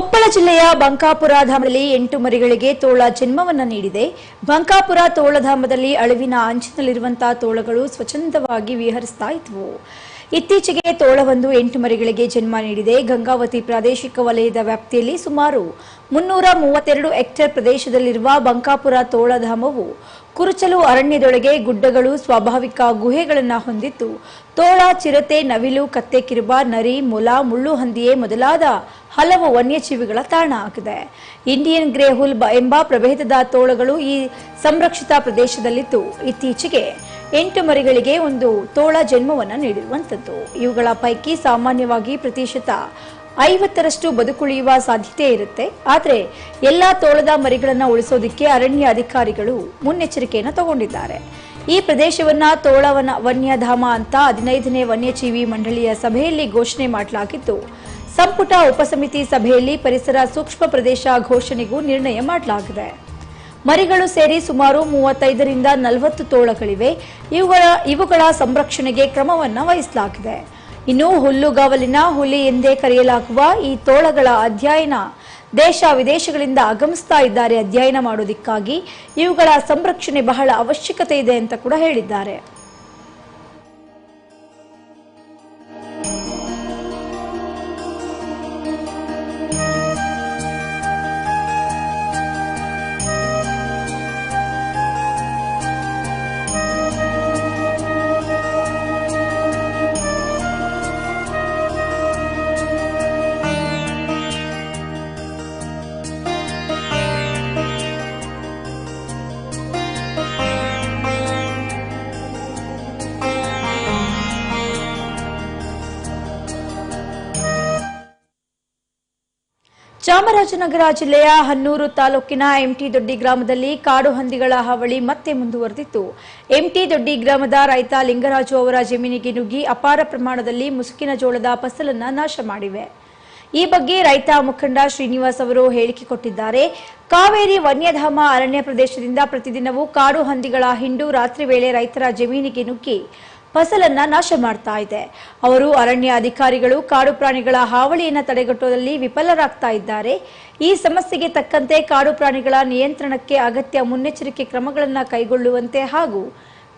ಕೊಪ್ಪಳ ಜಿಲ್ಲೆಯ ಬಂಕಾಪುರ ಧಾಮದಲ್ಲಿ ಎಂಟು ಮರಿಗಳಿಗೆ ತೋಳ ಜನ್ಮವನ್ನು ನೀಡಿದೆ. ಬಂಕಾಪುರ ತೋಳಧಾಮದಲ್ಲಿ ಅಳಿವಿನ ಅಂಚಿನಲ್ಲಿರುವಂತಹ ತೋಳಗಳು ಸ್ವಚ್ಛಂದವಾಗಿ ವಿಹರಿಸ್ತಾ ಇದ್ವು. ಇತ್ತೀಚೆಗೆ ತೋಳವೊಂದು ಎಂಟು ಮರಿಗಳಿಗೆ ಜನ್ಮ ನೀಡಿದೆ. ಗಂಗಾವತಿ ಪ್ರಾದೇಶಿಕ ವಲಯದ ವ್ಯಾಪ್ತಿಯಲ್ಲಿ ಸುಮಾರು ಮುನ್ನೂರ ಮೂವತ್ತೆರಡು ಹೆಕ್ಟೇರ್ ಪ್ರದೇಶದಲ್ಲಿರುವ ಬಂಕಾಪುರ ತೋಳಧಾಮವು ಕುರುಚಲು ಅರಣ್ಯದೊಳಗೆ ಗುಡ್ಡಗಳು, ಸ್ವಾಭಾವಿಕ ಗುಹೆಗಳನ್ನು ಹೊಂದಿದ್ದು ತೋಳ, ಚಿರತೆ, ನವಿಲು, ಕತ್ತೆ, ಕಿರುಬ, ನರಿ, ಮೊಲ, ಮುಳ್ಳು ಹಂದಿಯೇ ಮೊದಲಾದ ಹಲವು ವನ್ಯಜೀವಿಗಳ ತಾಣ ಆಗಿದೆ. ಇಂಡಿಯನ್ ಗ್ರೇ ಹುಲ್ ಎಂಬ ಪ್ರಭೇದದ ತೋಳಗಳು ಈ ಸಂರಕ್ಷಿತ ಪ್ರದೇಶದಲ್ಲಿದ್ದು ಇತ್ತೀಚೆಗೆ ಎಂಟು ಮರಿಗಳಿಗೆ ಒಂದು ತೋಳ ಜನ್ಮವನ್ನು ನೀಡಿರುವಂಥದ್ದು. ಇವುಗಳ ಪೈಕಿ ಸಾಮಾನ್ಯವಾಗಿ ಪ್ರತಿಶತ ಐವತ್ತರಷ್ಟು ಬದುಕುಳಿಯುವ ಸಾಧ್ಯತೆ ಇರುತ್ತೆ. ಆದರೆ ಎಲ್ಲಾ ತೋಳದ ಮರಿಗಳನ್ನು ಉಳಿಸೋದಿಕ್ಕೆ ಅರಣ್ಯ ಅಧಿಕಾರಿಗಳು ಮುನ್ನೆಚ್ಚರಿಕೆಯನ್ನು ತಗೊಂಡಿದ್ದಾರೆ. ಈ ಪ್ರದೇಶವನ್ನ ತೋಳವನ ವನ್ಯಧಾಮ ಅಂತ ಹದಿನೈದನೇ ವನ್ಯಜೀವಿ ಮಂಡಳಿಯ ಸಭೆಯಲ್ಲಿ ಘೋಷಣೆ ಮಾಡಲಾಗಿದ್ದು ಸಂಪುಟ ಉಪಸಮಿತಿ ಸಭೆಯಲ್ಲಿ ಪರಿಸರ ಸೂಕ್ಷ್ಮ ಪ್ರದೇಶ ಘೋಷಣೆಗೂ ನಿರ್ಣಯ ಮಾಡಲಾಗಿದೆ. ಮರಿಗಳು ಸೇರಿ ಸುಮಾರು ಮೂವತ್ತೈದರಿಂದ ನಲವತ್ತು ತೋಳಗಳಿವೆ. ಇವುಗಳ ಇವುಗಳ ಸಂರಕ್ಷಣೆಗೆ ಕ್ರಮವನ್ನು ವಹಿಸಲಾಗಿದೆ. ಇನ್ನು ಹುಲ್ಲುಗಾವಲಿನ ಹುಲಿ ಎಂದೇ ಕರೆಯಲಾಗುವ ಈ ತೋಳಗಳ ಅಧ್ಯಯನ ದೇಶ ವಿದೇಶಗಳಿಂದ ಆಗಮಿಸ್ತಾ ಇದ್ದಾರೆ ಅಧ್ಯಯನ ಮಾಡೋದಿಕ್ಕಾಗಿ. ಇವುಗಳ ಸಂರಕ್ಷಣೆ ಬಹಳ ಅವಶ್ಯಕತೆ ಇದೆ ಅಂತ ಕೂಡ ಹೇಳಿದ್ದಾರೆ. ಚಾಮರಾಜನಗರ ಜಿಲ್ಲೆಯ ಹನ್ನೂರು ತಾಲೂಕಿನ ಎಂಟಿ ದೊಡ್ಡಿ ಗ್ರಾಮದಲ್ಲಿ ಕಾಡು ಹಂದಿಗಳ ಹಾವಳಿ ಮತ್ತೆ ಮುಂದುವರೆದಿತ್ತು. ಎಂಟಿ ದೊಡ್ಡಿ ಗ್ರಾಮದ ರೈತ ಲಿಂಗರಾಜು ಅವರ ಜಮೀನಿಗೆ ನುಗ್ಗಿ ಅಪಾರ ಪ್ರಮಾಣದಲ್ಲಿ ಮುಸುಕಿನ ಜೋಳದ ಫಸಲನ್ನು ನಾಶ ಮಾಡಿವೆ. ಈ ಬಗ್ಗೆ ರೈತ ಮುಖಂಡ ಶ್ರೀನಿವಾಸ್ ಅವರು ಹೇಳಿಕೆ ಕೊಟ್ಟಿದ್ದಾರೆ. ಕಾವೇರಿ ವನ್ಯಧಾಮ ಅರಣ್ಯ ಪ್ರದೇಶದಿಂದ ಪ್ರತಿದಿನವೂ ಕಾಡು ಹಂದಿಗಳ ಹಿಂಡು ರಾತ್ರಿ ವೇಳೆ ರೈತರ ಜಮೀನಿಗೆ ನುಗ್ಗಿ. ಫಸಲನ್ನ ನಾಶ ಮಾಡ್ತಾ ಇದೆ. ಅವರು ಅರಣ್ಯ ಅಧಿಕಾರಿಗಳು, ಕಾಡು ಪ್ರಾಣಿಗಳ ಹಾವಳಿಯನ್ನು ತಡೆಗಟ್ಟುವಲ್ಲಿ ವಿಫಲರಾಗ್ತಾ ಇದ್ದಾರೆ. ಈ ಸಮಸ್ಯೆಗೆ ತಕ್ಕಂತೆ ಕಾಡು ಪ್ರಾಣಿಗಳ ನಿಯಂತ್ರಣಕ್ಕೆ ಅಗತ್ಯ ಮುನ್ನೆಚ್ಚರಿಕೆ ಕ್ರಮಗಳನ್ನು ಕೈಗೊಳ್ಳುವಂತೆ ಹಾಗೂ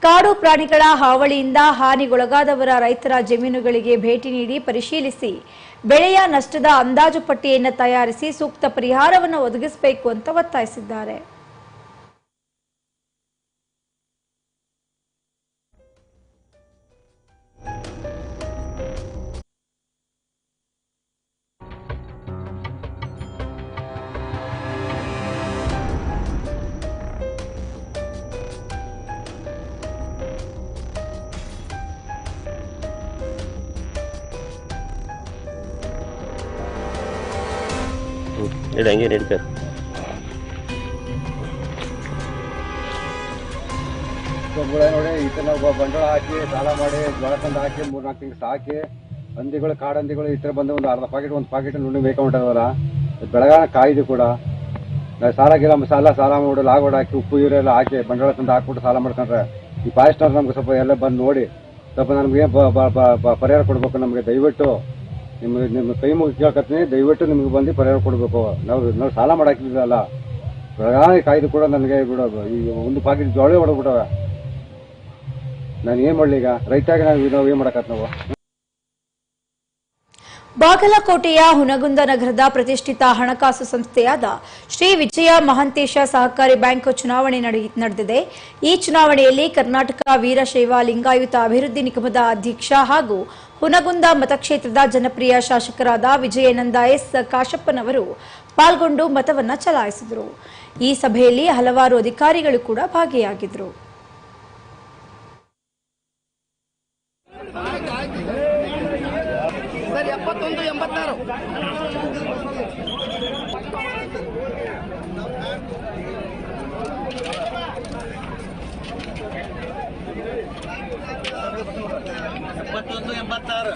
ಕಾಡು ಪ್ರಾಣಿಗಳ ಹಾವಳಿಯಿಂದ ಹಾನಿಗೊಳಗಾದವರ ರೈತರ ಜಮೀನುಗಳಿಗೆ ಭೇಟಿ ನೀಡಿ ಪರಿಶೀಲಿಸಿ, ಬೆಳೆಯ ನಷ್ಟದ ಅಂದಾಜು ಪಟ್ಟಿಯನ್ನು ತಯಾರಿಸಿ ಸೂಕ್ತ ಪರಿಹಾರವನ್ನು ಒದಗಿಸಬೇಕು ಅಂತ ಒತ್ತಾಯಿಸಿದ್ದಾರೆ. ನಡಿ ಹಂಗೆ ನಡೀತಾರೆ ನೋಡಿ ಹಾಕಿ, ಸಾಲ ಮಾಡಿ, ಜೋಳ ತಂದು ಹಾಕಿ ಮೂರ್ ನಾಲ್ಕು ತಿಂಗಳು ಸಾಕಿ, ಹಂದಿಗಳು, ಕಾಡಂದಿಗಳು, ಈ ಥರ ಬಂದು ಒಂದು ಅರ್ಧ ಪಾಕೆಟ್ ಒಂದು ಪಾಕೆಟ್ ನುಣ್ಣು ಬೇಕೊಂಬಿಟ್ಟವಲ್ಲ ಬೆಳಗಾನ ಕಾಯ್ದು ಕೂಡ. ಸಾಲ ಗಿಲ, ಸಾಲ ಸಾಲ ಮಾಡಿ, ಲಾಗೋಡ್ ಹಾಕಿ, ಉಪ್ಪು ಎಲ್ಲ ಹಾಕಿ, ಬಂಡವಾಳ ತಂದು ಹಾಕ್ಬಿಟ್ಟು ಸಾಲ ಮಾಡ್ಕೊಂಡ್ರೆ, ಈ ಫಾರೆಸ್ಟ್ನವ್ರು ನಮ್ಗೆ ಸ್ವಲ್ಪ ಎಲ್ಲ ಬಂದು ನೋಡಿ, ಸ್ವಲ್ಪ ನಮಗೆ ಪರಿಹಾರ ಕೊಡಬೇಕು ನಮಗೆ, ದಯವಿಟ್ಟು. ನಿಮ್ಮ ನಿಮ್ಮ ಕೈ ಮುಗಿ ದಯವಿಟ್ಟು ನಿಮಗೆ ಬಂದು ಪರಿಹಾರ ಕೊಡಬೇಕು. ನಾವು ನಾವು ಸಾಲ ಮಾಡಾಕಿಲ್ಲ ಪ್ರಧಾನಿ ಕಾಯ್ದು ಕೂಡ ನನಗೆ ಬಿಡೋದು ಈಗ ಒಂದು ಪಾಕಿಟ್ ಜೋಳೆ ಹೊಡೆದ್ಬಿಟ್ಟವೆ. ನಾನು ಏನು ಮಾಡಲಿ ಈಗ? ರೈತಾಗಿ ನಾವು ನಾವು ಏನು ಮಾಡಕತ್ ನಾವು? ಬಾಗಲಕೋಟೆಯ ಹುನಗುಂದ ನಗರದ ಪ್ರತಿಷ್ಠಿತ ಹಣಕಾಸು ಸಂಸ್ಥೆಯಾದ ಶ್ರೀ ವಿಜಯ ಮಹಾಂತೇಶ ಸಹಕಾರಿ ಬ್ಯಾಂಕ್ ಚುನಾವಣೆ ನಡೆ- ನಡೆದಿದೆ. ಈ ಚುನಾವಣೆಯಲ್ಲಿ ಕರ್ನಾಟಕ ವೀರಶೈವ ಲಿಂಗಾಯುತ ಅಭಿವೃದ್ಧಿ ನಿಗಮದ ಅಧ್ಯಕ್ಷ ಹಾಗೂ ಹುನಗುಂದ ಮತಕ್ಷೇತ್ರದ ಜನಪ್ರಿಯ ಶಾಸಕರಾದ ವಿಜಯನಂದ ಎಸ್ ಕಾಶಪ್ಪನವರು ಪಾಲ್ಗೊಂಡು ಮತವನ್ನು ಚಲಾಯಿಸಿದರು. ಈ ಸಭೆಯಲ್ಲಿ ಹಲವಾರು ಅಧಿಕಾರಿಗಳು ಕೂಡ ಭಾಗಿಯಾಗಿದ್ದರು. ಎಪ್ಪತ್ತೊಂದು, ಎಂಬತ್ತಾರು. ಎಂಬತ್ತೊಂದು ಎಂಬತ್ತಾರು.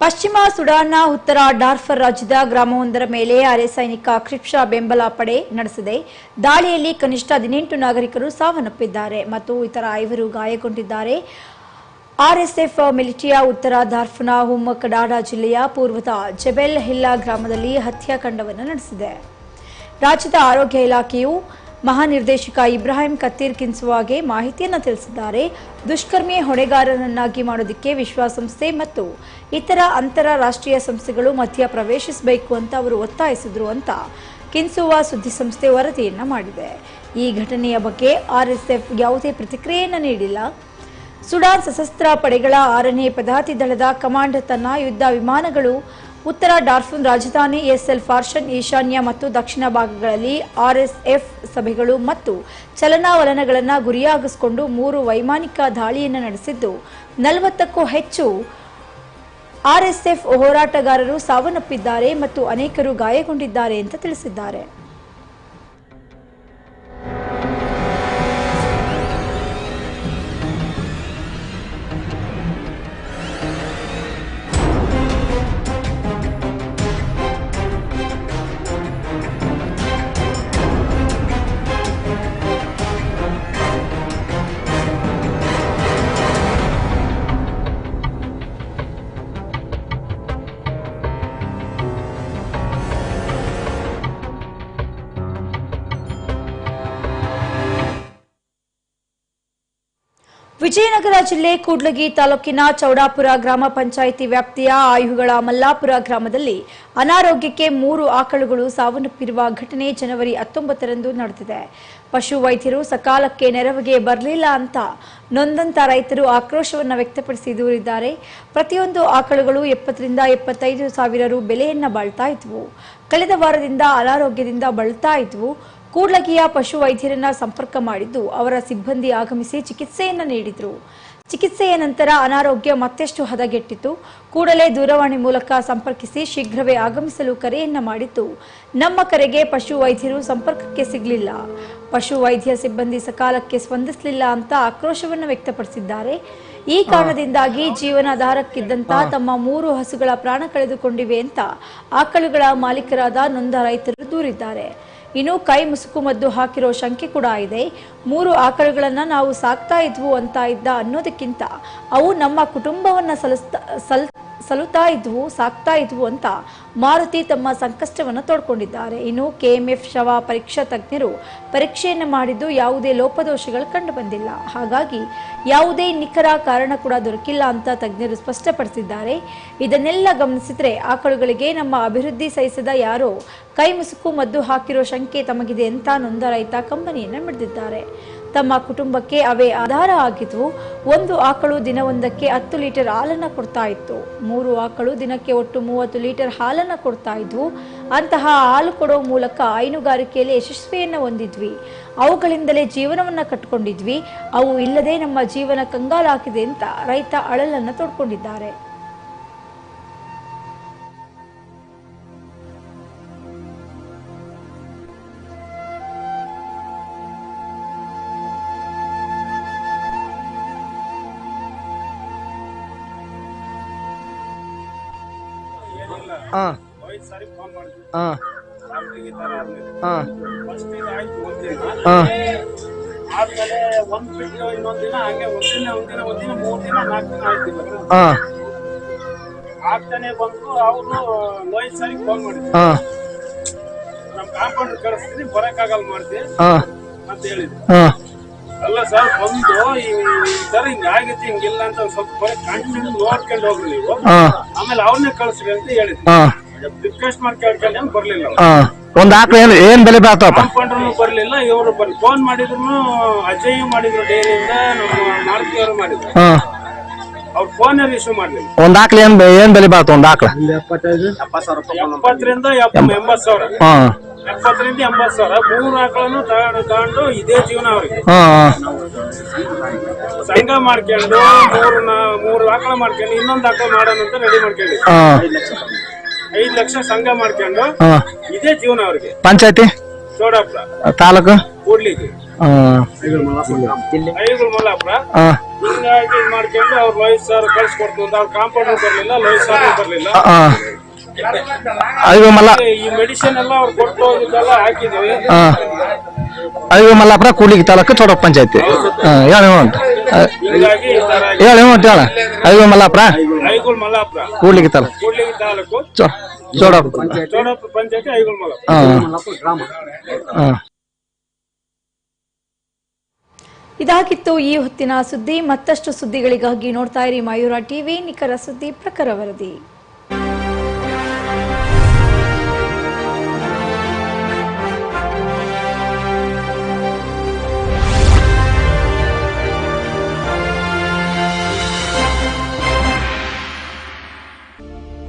ಪಶ್ಚಿಮ ಸುಡಾನ್ನ ಉತ್ತರ ಡಾರ್ಫರ್ ರಾಜ್ಯದ ಗ್ರಾಮವೊಂದರ ಮೇಲೆ ಅರೆ ಸೈನಿಕ ಕ್ರಿಪ್ಷಾ ಬೆಂಬಲ ಪಡೆ ನಡೆಸಿದೆ. ದಾಳಿಯಲ್ಲಿ ಕನಿಷ್ಠ ಹದಿನೆಂಟು ನಾಗರಿಕರು ಸಾವನ್ನಪ್ಪಿದ್ದಾರೆ ಮತ್ತು ಇತರ ಐವರು ಗಾಯಗೊಂಡಿದ್ದಾರೆ. ಆರ್ಎಸ್ಎಫ್ ಮಿಲಿಟಿಯಾ ಉತ್ತರ ದಾರ್ಫುನ ಹುಮ್ಮಕಡಾಡ ಜಿಲ್ಲೆಯ ಪೂರ್ವದ ಜಬೆಲ್ ಹಿಲ್ಲಾ ಗ್ರಾಮದಲ್ಲಿ ಹತ್ಯಾಕಾಂಡವನ್ನು ನಡೆಸಿದೆ. ರಾಜ್ಯದ ಆರೋಗ್ಯ ಇಲಾಖೆಯು ಮಹಾನಿರ್ದೇಶಕ ಇಬ್ರಾಹಿಂ ಕತ್ತೀರ್ ಕಿನ್ಸುವಾಗೆ ಮಾಹಿತಿಯನ್ನು ತಿಳಿಸಿದ್ದಾರೆ. ದುಷ್ಕರ್ಮಿ ಹೊಣೆಗಾರರನ್ನಾಗಿ ಮಾಡೋದಕ್ಕೆ ವಿಶ್ವಸಂಸ್ಥೆ ಮತ್ತು ಇತರ ಅಂತಾರಾಷ್ಟ್ರೀಯ ಸಂಸ್ಥೆಗಳು ಮಧ್ಯ ಪ್ರವೇಶಿಸಬೇಕು ಅಂತ ಅವರು ಒತ್ತಾಯಿಸಿದ್ರು ಅಂತ ಕಿನ್ಸುವಾ ಸುದ್ದಿಸಂಸ್ಥೆ ವರದಿಯನ್ನು ಮಾಡಿದೆ. ಈ ಘಟನೆಯ ಬಗ್ಗೆ ಆರ್ಎಸ್ಎಫ್ ಯಾವುದೇ ಪ್ರತಿಕ್ರಿಯೆಯನ್ನು ನೀಡಿಲ್ಲ. ಸುಡಾನ್ ಸಶಸ್ತ್ರ ಪಡೆಗಳ ಆರನೇ ಪದಾತಿ ದಳದ ಕಮಾಂಡ್ ತನ್ನ ಯುದ್ಧ ವಿಮಾನಗಳು ಉತ್ತರ ಡಾರ್ಫುನ್ ರಾಜಧಾನಿ ಎಸ್ಎಲ್ ಫಾರ್ಷನ್ ಈಶಾನ್ಯ ಮತ್ತು ದಕ್ಷಿಣ ಭಾಗಗಳಲ್ಲಿ ಆರ್ಎಸ್ಎಫ್ ಸಭೆಗಳು ಮತ್ತು ಚಲನಾವಲನಗಳನ್ನು ಗುರಿಯಾಗಿಸಿಕೊಂಡು ಮೂರು ವೈಮಾನಿಕ ದಾಳಿಯನ್ನು ನಡೆಸಿದ್ದು, ನಲವತ್ತಕ್ಕೂ ಹೆಚ್ಚು ಆರ್ಎಸ್ಎಫ್ ಹೋರಾಟಗಾರರು ಸಾವನ್ನಪ್ಪಿದ್ದಾರೆ ಮತ್ತು ಅನೇಕರು ಗಾಯಗೊಂಡಿದ್ದಾರೆ ಅಂತ ತಿಳಿಸಿದ್ದಾರೆ. ವಿಜಯನಗರ ಜಿಲ್ಲೆ ಕೂಡ್ಲಗಿ ತಾಲೂಕಿನ ಚೌಡಾಪುರ ಗ್ರಾಮ ಪಂಚಾಯಿತಿ ವ್ಯಾಪ್ತಿಯ ಆಯುಗಳ ಮಲ್ಲಾಪುರ ಗ್ರಾಮದಲ್ಲಿ ಅನಾರೋಗ್ಯಕ್ಕೆ ಮೂರು ಆಕಳುಗಳು ಸಾವನ್ನಪ್ಪಿರುವ ಘಟನೆ ಜನವರಿ ಹತ್ತೊಂಬತ್ತರಂದು ನಡೆದಿದೆ. ಪಶು ವೈದ್ಯರು ಸಕಾಲಕ್ಕೆ ನೆರವಿಗೆ ಬರಲಿಲ್ಲ ಅಂತ ನೊಂದಂತ ರೈತರು ಆಕ್ರೋಶವನ್ನು ವ್ಯಕ್ತಪಡಿಸಿ ದೂರಿದ್ದಾರೆ. ಪ್ರತಿಯೊಂದು ಆಕಳುಗಳು ಎಪ್ಪತ್ತರಿಂದ ಎಪ್ಪತ್ತೈದು ಸಾವಿರ ರು ಬೆಲೆಯನ್ನ ಬಾಳ್ತಾ ಇದ್ವು. ಕಳೆದ ವಾರದಿಂದ ಅನಾರೋಗ್ಯದಿಂದ ಬಳಲ್ತಾ ಇದ್ವು. ಕೂಡ್ಲಗಿಯ ಪಶು ವೈದ್ಯರನ್ನ ಸಂಪರ್ಕ ಮಾಡಿದ್ದು ಅವರ ಸಿಬ್ಬಂದಿ ಆಗಮಿಸಿ ಚಿಕಿತ್ಸೆಯನ್ನ ನೀಡಿದ್ರು. ಚಿಕಿತ್ಸೆಯ ನಂತರ ಅನಾರೋಗ್ಯ ಮತ್ತಷ್ಟು ಹದಗೆಟ್ಟಿತು ಕೂಡಲೇ ದೂರವಾಣಿ ಮೂಲಕ ಸಂಪರ್ಕಿಸಿ ಶೀಘ್ರವೇ ಆಗಮಿಸಲು ಕರೆಯನ್ನ ಮಾಡಿತು ನಮ್ಮ ಕರೆಗೆ ಪಶು ವೈದ್ಯರು ಸಂಪರ್ಕಕ್ಕೆ ಸಿಗಲಿಲ್ಲ. ಪಶು ವೈದ್ಯ ಸಿಬ್ಬಂದಿ ಸಕಾಲಕ್ಕೆ ಸ್ಪಂದಿಸಲಿಲ್ಲ ಅಂತ ಆಕ್ರೋಶವನ್ನು ವ್ಯಕ್ತಪಡಿಸಿದ್ದಾರೆ. ಈ ಕಾರಣದಿಂದಾಗಿ ಜೀವನಾಧಾರಕ್ಕಿದ್ದಂತ ತಮ್ಮ ಮೂರು ಹಸುಗಳ ಪ್ರಾಣ ಕಳೆದುಕೊಂಡಿವೆ ಅಂತ ಆಕಳುಗಳ ಮಾಲೀಕರಾದ ನೊಂದ ರೈತರು ದೂರಿದ್ದಾರೆ. ಇನ್ನು ಕೈ ಮುಸುಕು ಮದ್ದು ಹಾಕಿರೋ ಶಂಕೆ ಕೂಡ ಇದೆ. ಮೂರು ಆಕಳುಗಳನ್ನ ನಾವು ಸಾಕ್ತಾ ಇದ್ವು ಅಂತ ಇದ್ದ ಅನ್ನೋದಕ್ಕಿಂತ ಅವು ನಮ್ಮ ಕುಟುಂಬವನ್ನ ಸಲಸ್ತಾ ಸಲ್ ಸಲುತ್ತಾ ಇದ್ವು, ಸಾಕ್ತಾ ಇದ್ವು ಅಂತ ಮಾರುತಿ ತಮ್ಮ ಸಂಕಷ್ಟವನ್ನು ತೋಡ್ಕೊಂಡಿದ್ದಾರೆ. ಇನ್ನು ಕೆಎಂಎಫ್ ಶವ ಪರೀಕ್ಷಾ ತಜ್ಞರು ಪರೀಕ್ಷೆಯನ್ನು ಮಾಡಿದ್ದು ಯಾವುದೇ ಲೋಪದೋಷಗಳು ಕಂಡು ಬಂದಿಲ್ಲ ಹಾಗಾಗಿ ಯಾವುದೇ ನಿಖರ ಕಾರಣ ಕೂಡ ದೊರಕಿಲ್ಲ ಅಂತ ತಜ್ಞರು ಸ್ಪಷ್ಟಪಡಿಸಿದ್ದಾರೆ. ಇದನ್ನೆಲ್ಲ ಗಮನಿಸಿದ್ರೆ ಆಕಳುಗಳಿಗೆ ನಮ್ಮ ಅಭಿವೃದ್ಧಿ ಸಹಿಸದ ಯಾರೋ ಕೈ ಮುಸುಕು ಮದ್ದು ಹಾಕಿರೋ ಶಂಕೆ ತಮಗಿದೆ ಅಂತ ನೊಂದ ರೈತ ಕಂಪನಿಯನ್ನು ಮಿಡಿದಿದ್ದಾರೆ. ತಮ್ಮ ಕುಟುಂಬಕ್ಕೆ ಅವೇ ಆಧಾರ ಆಗಿದ್ವು. ಒಂದು ಆಕಳು ದಿನವೊಂದಕ್ಕೆ ಹತ್ತು ಲೀಟರ್ ಹಾಲನ್ನು ಕೊಡ್ತಾ ಇತ್ತು. ಮೂರು ಆಕಳು ದಿನಕ್ಕೆ ಒಟ್ಟು ಮೂವತ್ತು ಲೀಟರ್ ಹಾಲನ್ನು ಕೊಡ್ತಾ ಇದ್ವು. ಅಂತಹ ಹಾಲು ಕೊಡೋ ಮೂಲಕ ಹೈನುಗಾರಿಕೆಯಲ್ಲಿ ಯಶಸ್ವಿಯನ್ನು ಹೊಂದಿದ್ವಿ. ಅವುಗಳಿಂದಲೇ ಜೀವನವನ್ನು ಕಟ್ಕೊಂಡಿದ್ವಿ. ಅವು ಇಲ್ಲದೆ ನಮ್ಮ ಜೀವನ ಕಂಗಾಲಾಗಿದೆ ಅಂತ ರೈತ ಅಳಲನ್ನು ತೋಡ್ಕೊಂಡಿದ್ದಾರೆ. ಹಾಂ. ಹಾಂ. ಹಾಂ. ಆದ್ಮೇಲೆ ಒಂದ್ ಬಿಟ್ಟು ಇನ್ನೊಂದ್ ದಿನ ಹಂಗೆ ಒಂದಿನ ಒಂದಿನ ಒಂದಿನ ಮೂರ್ ದಿನ ನಾಲ್ಕು ದಿನ ಆಯ್ತು ಹಾಂ. ಆಗ್ತಾನೆ ಬಂದು ಅವರು ಲೋಹಿತ್ ಸರಿ ಫೋನ್ ಮಾಡಿದ್ರು. ಹಾಂ. ನಮ್ ಕಾಂಪೌಂಡರ್ ಕಳಿಸ್ತೀನಿ ಬರಕ್ಕಾಗಲ್ಲ ಮಾಡ್ತೀನಿ ಹಾಂ. ಅಂತ ಹೇಳಿದ್ರು. ಹಾಂ. ಅಲ್ಲ ಸರ್ ಬಂದು ಈ ಹಿಂಗ ಆಗೈತಿ ಹಿಂಗಿಲ್ಲ ಅಂತ ಸ್ವಲ್ಪ ಬರೀ ಕಂಟಿನ್ಯೂ ನೋಡ್ಕೊಂಡು ಹೋಗ್ರಿ ನೀವು. ಆಮೇಲೆ ಅವ್ರನ್ನೇ ಕಳಿಸ್ರಿ ಅಂತ ಹೇಳಿದ್ರು. ಹಾಂ. ಒಂದು ಆಕಳು ಏನು ಏನು ಬೆಲೆ ಬಾತಪ್ಪ ಕಾಂಪೌಂಡರ್ನು ಬರ್ಲಿಲ್ಲ ಇವರು ಬರ್ಲಿ ಫೋನ್ ಮಾಡಿದ್ರು ಅಜಯ್ ಮಾಡಿದ್ರು ಡೈರಿಯಿಂದ ನಮ್ಮ ಮಾರುತಿ ಅವರು ಮಾಡಿದ್ರು. ಹಾಂ. ಅವ್ರ ಫೋನ್ ಇಶ್ಯೂ ಮಾಡ್ಲಿಲ್ಲ. ಒಂದ್ ಆಕಳ ಏನ್ ಏನು ಬೆಲೆ ಬಾಳ್ತು ಒಂದ್ ಆಕಳ? ಎಪ್ಪತ್ತರಿಂದ ಎಪ್ಪ- ಎಂಬತ್ತು ಸಾವಿರ. ಹಾ. ಎಪ್ಪತ್ತರಿಂದ ಎಂಬತ್ತು ಸಾವಿರ. ಮೂರು ಆಕಳನ್ನು ತಗೊಂಡು ತಗೊಂಡು ಇದೇ ಜೀವನ ಅವ್ರಿಗೆ. ಹಾ ಸಂಘ ಮಾಡ್ಕೊಂಡು ಮೂರು ನಾ- ಮೂರು ಆಕಳ ಮಾಡ್ಕೊಂಡು ಇನ್ನೊಂದು ಆಕಳ ಮಾಡೋಣ ಅಂತ ರೆಡಿ ಮಾಡ್ಕೊಂಡು ಹಾ. ಐದ್ ಲಕ್ಷ ಸಂಘ ಮಾಡ್ಕೊಂಡು ಹಾ. ಇದೇ ಜೀವನ ಅವ್ರಿಗೆ. ಪಂಚಾಯತಿ? ಚೋಡಾಪುರ ತಾಲೂಕು? ಕೂಡ್ಲಿಗೆ ಐದು ಮಲ್ಲಾಪುರ. ಆ, ಹಿಂಗಾಗಿ ಇದ್ ಮಾಡ್ಕೊಂಡು ಅವ್ರ ಲೋಹಿತ್ ಸರ್ ಕಳ್ಸಿಕೊಡ್ತು ಅಂತ ಅವ್ರ ಕಾಂಪೌಂಡರ್ ಬರ್ಲಿಲ್ಲ ಲೋಹಿತ್ ಸರ್ ಬರ್ಲಿಲ್ಲ. ಹಾ. ಐದು ಮಲ್ಲ ಈ ಮೆಡಿಸಿನ್ ಎಲ್ಲ ಅವ್ರು ಕೊಟ್ಟು ಹೋಗಿದ್ದೆಲ್ಲ ಹಾಕಿದ್ವಿ. ಹಾ. ಐದು ಮಲ್ಲಾಪುರ ಕೂಡ್ಲಿಗಿ ತಾಲೂಕು ಚೋಡಪ್ಪ ಪಂಚಾಯತಿ. ಹಾ ಹೇಳಿ ಉಂಟು ಹಿಂಗಾಗಿ ಈ ತರ ಹೇಳಿ ಉಂಟು ಹೇಳ. ಐದು ಮಲ್ಲಾಪುರ? ಮಲ್ಲಾಪುರ ಕೂಡ್ಲಿಗಿ ತಾಲೂಕು. ಕೂಡ್ಲಿಗಿ ತಾಲೂಕು. ಚೋ ಚೋಡ ಚೋಡಾಪುರ ಪಂಚಾಯತಿ ಐಗುಳ್ ಮಲ್ಲಾಪುರ ಹಾ. ಹಾ. ಇದಾಗಿತ್ತು ಈ ಹೊತ್ತಿನ ಸುದ್ದಿ. ಮತ್ತಷ್ಟು ಸುದ್ದಿಗಳಿಗಾಗಿ ನೋಡ್ತಾ ಇರಿ ಮಯೂರ ಟಿವಿ. ನಿಖರ ಸುದ್ದಿ ಪ್ರಖರ ವರದಿ.